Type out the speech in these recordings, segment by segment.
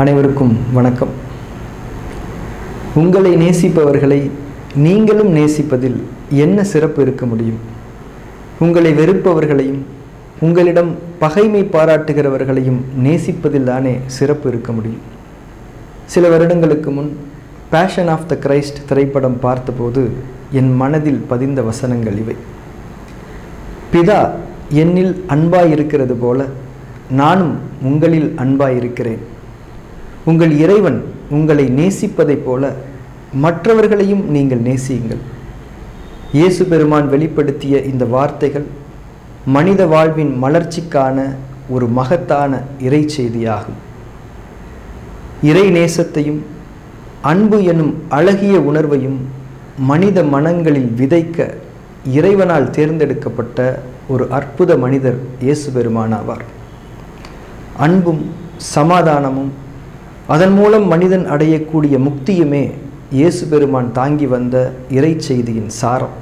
அனைவருக்கும் வணக்கம். உங்களை நேசிப்பவர்களை நீங்களும் நேசிப்பதில் என்ன சிறப்பு இருக்க முடியும்? உங்களை வெறுப்பவர்களையும் உங்களிடம் பகைமை பாராட்டுகிறவர்களையும் நேசிப்பதில் தானே சிறப்பு இருக்க முடியும்? சில வருடங்களுக்கு முன் பேஷன் ஆஃப் த கிரைஸ்ட் திரைப்படம் பார்த்தபோது என் மனதில் பதிந்த வசனங்கள் இவை. பிதா என்னில் அன்பாயிருக்கிறது போல நானும் உங்களில் அன்பாயிருக்கிறேன். உங்கள் இறைவன் உங்களை நேசிப்பதைப் போல மற்றவர்களையும் நீங்கள் நேசியுங்கள். இயேசு பெருமான் வெளிப்படுத்திய இந்த வார்த்தைகள் மனித வாழ்வின் மலர்ச்சிக்கான ஒரு மகத்தான இறை செய்தியாகும் இறை நேசத்தையும் அன்பு எனும் அழகிய உணர்வையும் மனித மனங்களில் விதைக்க இறைவனால் தேர்ந்தெடுக்கப்பட்ட ஒரு அற்புத மனிதர் இயேசு பெருமானாவார் அன்பும் சமாதானமும் அதன் மூலம் மனிதன் அடையக்கூடிய முக்தியுமே இயேசு பெருமான் தாங்கி வந்த இறை செய்தியின் சாரம்.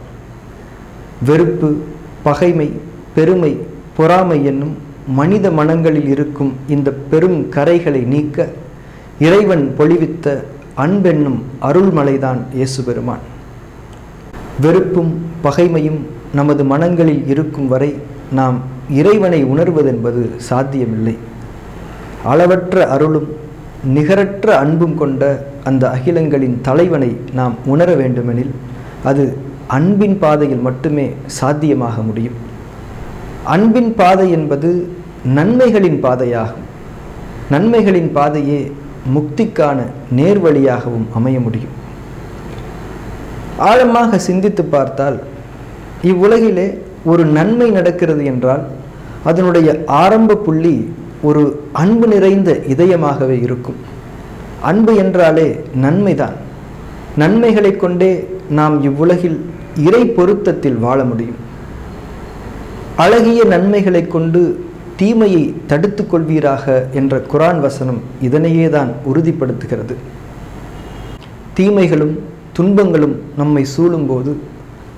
வெறுப்பு பகைமை பெருமை பொறாமை என்னும் மனித மனங்களில் இருக்கும் இந்த பெரும் கரைகளை நீக்க இறைவன் பொழிவித்த அன்பென்னும் அருள்மலைதான் இயேசு பெருமான். வெறுப்பும் பகைமையும் நமது மனங்களில் இருக்கும் வரை நாம் இறைவனை உணர்வதென்பது சாத்தியமில்லை. அளவற்ற அருளும் நிகரற்ற அன்பும் கொண்ட அந்த அகிலங்களின் தலைவனை நாம் உணர வேண்டுமெனில் அது அன்பின் பாதையில் மட்டுமே சாத்தியமாக முடியும். அன்பின் பாதை என்பது நன்மைகளின் பாதையாகும். நன்மைகளின் பாதையே முக்திக்கான நேர்வழியாகவும் அமைய முடியும். ஆழமாக சிந்தித்து பார்த்தால் இவ்வுலகிலே ஒரு நன்மை நடக்கிறது என்றால் அதனுடைய ஆரம்ப புள்ளி ஒரு அன்பு நிறைந்த இதயமாகவே இருக்கும். அன்பு என்றாலே நன்மைதான். நன்மைகளை கொண்டே நாம் இவ்வுலகில் இறை பொருத்தத்தில் வாழ முடியும். அழகிய நன்மைகளை கொண்டு தீமையை தடுத்து கொள்வீராக என்ற குரான் வசனம் இதனையே தான் உறுதிப்படுத்துகிறது. தீமைகளும் துன்பங்களும் நம்மை சூழும்போது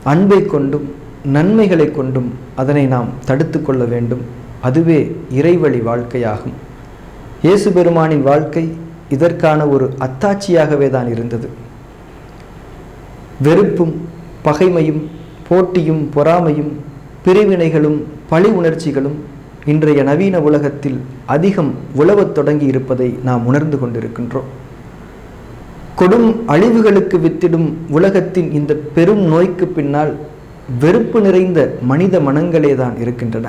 அன்பை கொண்டும் நன்மைகளை கொண்டும் அதனை நாம் தடுத்து கொள்ள வேண்டும். அதுவே இறைவழி வாழ்க்கையாகும். இயேசு பெருமானின் வாழ்க்கை இதற்கான ஒரு அத்தாட்சியாகவே தான் இருந்தது. வெறுப்பும் பகைமையும் போட்டியும் பொறாமையும் பிரிவினைகளும் பழி உணர்ச்சிகளும் இன்றைய நவீன உலகத்தில் அதிகம் உழவத் தொடங்கி இருப்பதை நாம் உணர்ந்து கொண்டிருக்கின்றோம். கொடும் அழிவுகளுக்கு வித்திடும் உலகத்தின் இந்த பெரும் நோய்க்கு பின்னால் வெறுப்பு நிறைந்த மனித மனங்களே தான் இருக்கின்றன.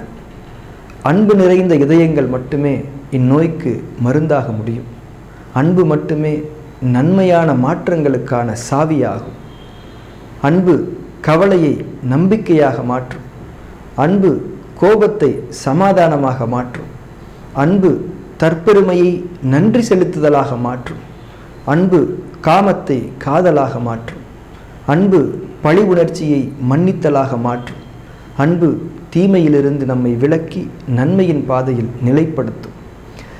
அன்பு நிறைந்த இதயங்கள் மட்டுமே இந்நோய்க்கு மருந்தாக முடியும். அன்பு மட்டுமே நன்மையான மாற்றங்களுக்கான சாவியாகும். அன்பு கவலையை நம்பிக்கையாக மாற்றும். அன்பு கோபத்தை சமாதானமாக மாற்றும். அன்பு தற்பெருமையை நன்றி செலுத்துதலாக மாற்றும். அன்பு காமத்தை காதலாக மாற்றும். அன்பு பழி உணர்ச்சியை மன்னித்தலாக மாற்றும். அன்பு தீமையிலிருந்து நம்மை விலக்கி நன்மையின் பாதையில் நிலைப்படுத்தும்.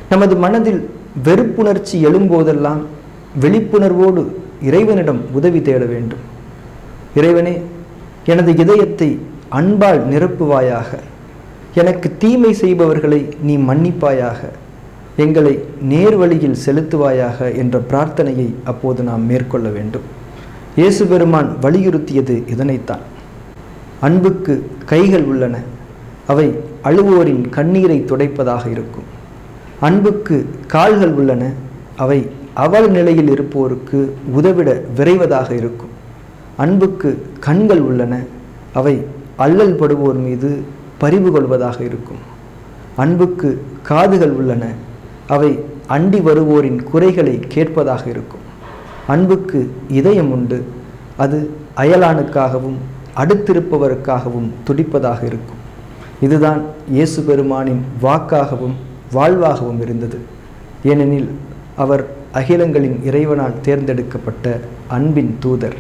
நமது மனதில் வெறுப்புணர்ச்சி எழும்போதெல்லாம் விழிப்புணர்வோடு இறைவனிடம் உதவி தேட வேண்டும். இறைவனே எனது இதயத்தை அன்பால் நிரப்புவாயாக. எனக்கு தீமை செய்பவர்களை நீ மன்னிப்பாயாக. எங்களை நேர்வழியில் செலுத்துவாயாக என்ற பிரார்த்தனையை அப்போது நாம் மேற்கொள்ள வேண்டும். இயேசு பெருமான் வலியுறுத்தியது இதனைத்தான். அன்புக்கு கைகள் உள்ளன. அவை அழுவோரின் கண்ணீரை துடைப்பதாக இருக்கும். அன்புக்கு கால்கள் உள்ளன. அவை அவல் நிலையில் இருப்போருக்கு உதவிட விரைவதாக இருக்கும். அன்புக்கு கண்கள் உள்ளன. அவை அல்லல் படுவோர் மீது பரிவு கொள்வதாக இருக்கும். அன்புக்கு காதுகள் உள்ளன. அவை அண்டி வருவோரின் குறைகளை கேட்பதாக இருக்கும். அன்புக்கு இதயம் உண்டு. அது அயலானுக்காகவும் அடுத்திருப்பவருக்காகவும் துடிப்பதாக இருக்கும். இதுதான் இயேசு பெருமானின் வாக்காகவும் வாழ்வாகவும் இருந்தது. ஏனெனில் அவர் அகிலங்களின் இறைவனால் தேர்ந்தெடுக்கப்பட்ட அன்பின் தூதர்.